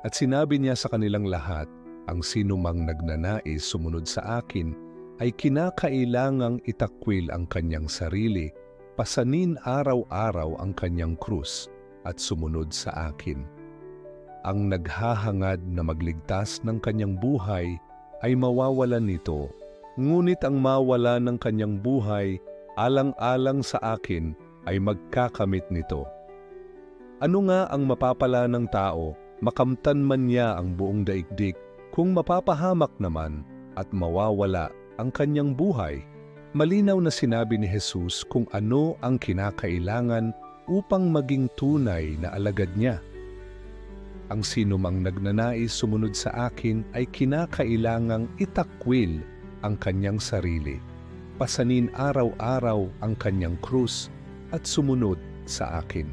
At sinabi niya sa kanilang lahat, ang sinumang nagnanais sumunod sa akin ay kinakailangang itakwil ang kanyang sarili, pasanin araw-araw ang kanyang krus, at sumunod sa akin. Ang naghahangad na magligtas ng kanyang buhay ay mawawalan nito, ngunit ang mawala ng kanyang buhay alang-alang sa akin ay magkakamit nito. Ano nga ang mapapala ng tao, makamtan man niya ang buong daigdig, kung mapapahamak naman at mawawala ang kanyang buhay? Malinaw na sinabi ni Jesus kung ano ang kinakailangan upang maging tunay na alagad niya. Ang sinumang nagnanais sumunod sa akin ay kinakailangang itakwil ang kanyang sarili, pasanin araw-araw ang kanyang krus at sumunod sa akin.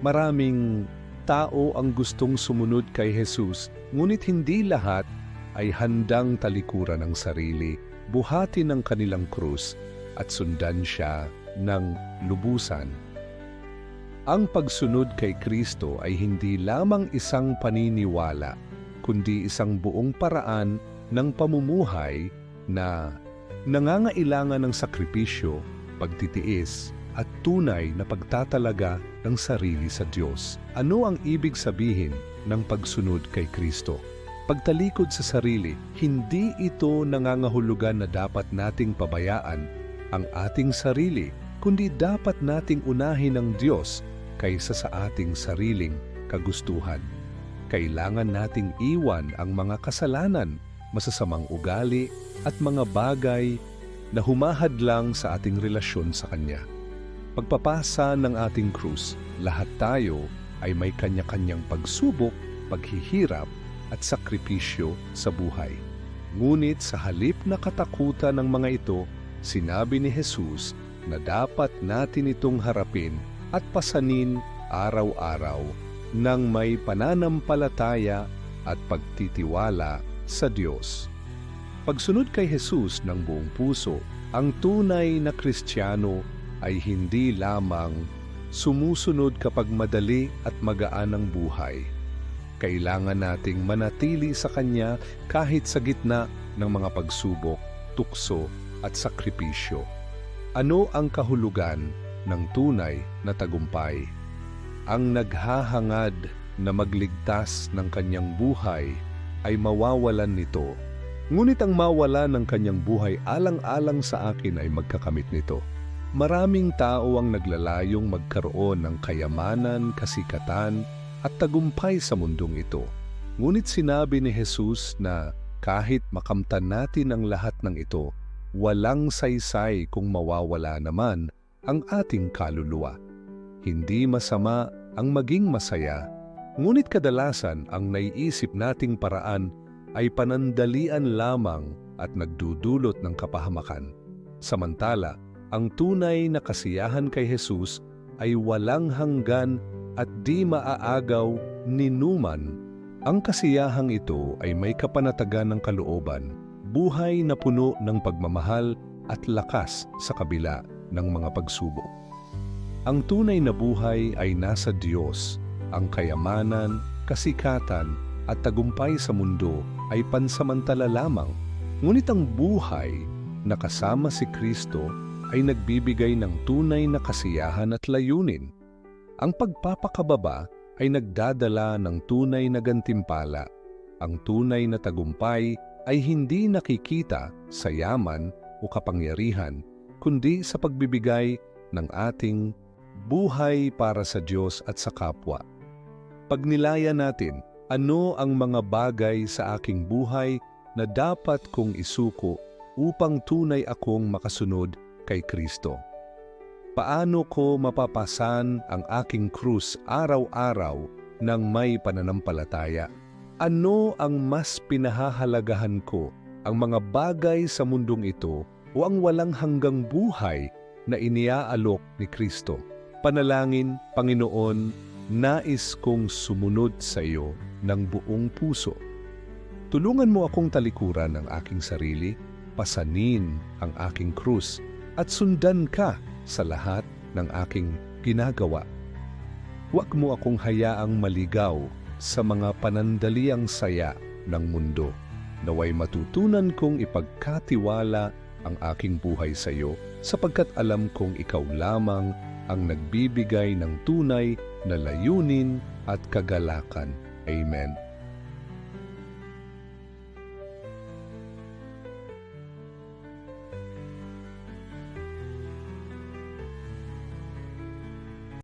Maraming tao ang gustong sumunod kay Jesus, ngunit hindi lahat ay handang talikuran ang sarili, buhatin ang kanilang krus at sundan siya ng lubusan. Ang pagsunod kay Kristo ay hindi lamang isang paniniwala, kundi isang buong paraan ng pamumuhay na nangangailangan ng sakripisyo, pagtitiis, at tunay na pagtatalaga ng sarili sa Diyos. Ano ang ibig sabihin ng pagsunod kay Kristo? Pagtalikod sa sarili, hindi ito nangangahulugan na dapat nating pabayaan ang ating sarili, kundi dapat nating unahin ang Diyos kaysa sa ating sariling kagustuhan. Kailangan nating iwan ang mga kasalanan, masasamang ugali at mga bagay na humahadlang sa ating relasyon sa Kanya. Pagpapasa ng ating krus, lahat tayo ay may kanya-kanyang pagsubok, paghihirap at sakripisyo sa buhay. Ngunit sa halip na katakutan ng mga ito, sinabi ni Jesus na dapat natin itong harapin at pasanin araw-araw ng may pananampalataya at pagtitiwala sa Diyos. Pagsunod kay Jesus ng buong puso, ang tunay na Kristiyano ay hindi lamang sumusunod kapag madali at magaan ang buhay. Kailangan nating manatili sa Kanya kahit sa gitna ng mga pagsubok, tukso at sakripisyo. Ano ang kahulugan ng tunay na tagumpay. Ang naghahangad na magligtas ng kanyang buhay ay mawawalan nito. Ngunit ang mawala ng kanyang buhay alang-alang sa akin ay magkakamit nito. Maraming tao ang naglalayong magkaroon ng kayamanan, kasikatan at tagumpay sa mundong ito. Ngunit sinabi ni Jesus na kahit makamtan natin ang lahat ng ito, walang saysay kung mawawala naman ang ating kaluluwa. Hindi masama ang maging masaya, ngunit kadalasan ang naiisip nating paraan ay panandalian lamang at nagdudulot ng kapahamakan. Samantala, ang tunay na kasiyahan kay Jesus ay walang hanggan at di maaagaw ni Numan. Ang kasiyahang ito ay may kapanatagan ng kalooban, buhay na puno ng pagmamahal at lakas sa kabila ng mga pagsubok. Ang tunay na buhay ay nasa Diyos. Ang kayamanan, kasikatan at tagumpay sa mundo ay pansamantala lamang. Ngunit ang buhay na kasama si Kristo ay nagbibigay ng tunay na kasiyahan at layunin. Ang pagpapakababa ay nagdadala ng tunay na gantimpala. Ang tunay na tagumpay ay hindi nakikita sa yaman o kapangyarihan, kundi sa pagbibigay ng ating buhay para sa Diyos at sa kapwa. Pagnilaya natin ano ang mga bagay sa aking buhay na dapat kong isuko upang tunay akong makasunod kay Kristo. Paano ko mapapasan ang aking krus araw-araw ng may pananampalataya? Ano ang mas pinahahalagahan ko, ang mga bagay sa mundong ito o ang walang hanggang buhay na iniaalok ni Kristo. Panalangin, Panginoon, nais kong sumunod sa iyo ng buong puso. Tulungan mo akong talikuran ang aking sarili, pasanin ang aking krus, at sundan ka sa lahat ng aking ginagawa. Huwag mo akong hayaang maligaw sa mga panandaliang saya ng mundo. Naway matutunan kong ipagkatiwala ang aking buhay sa iyo sapagkat alam kong ikaw lamang ang nagbibigay ng tunay na layunin at kagalakan. Amen.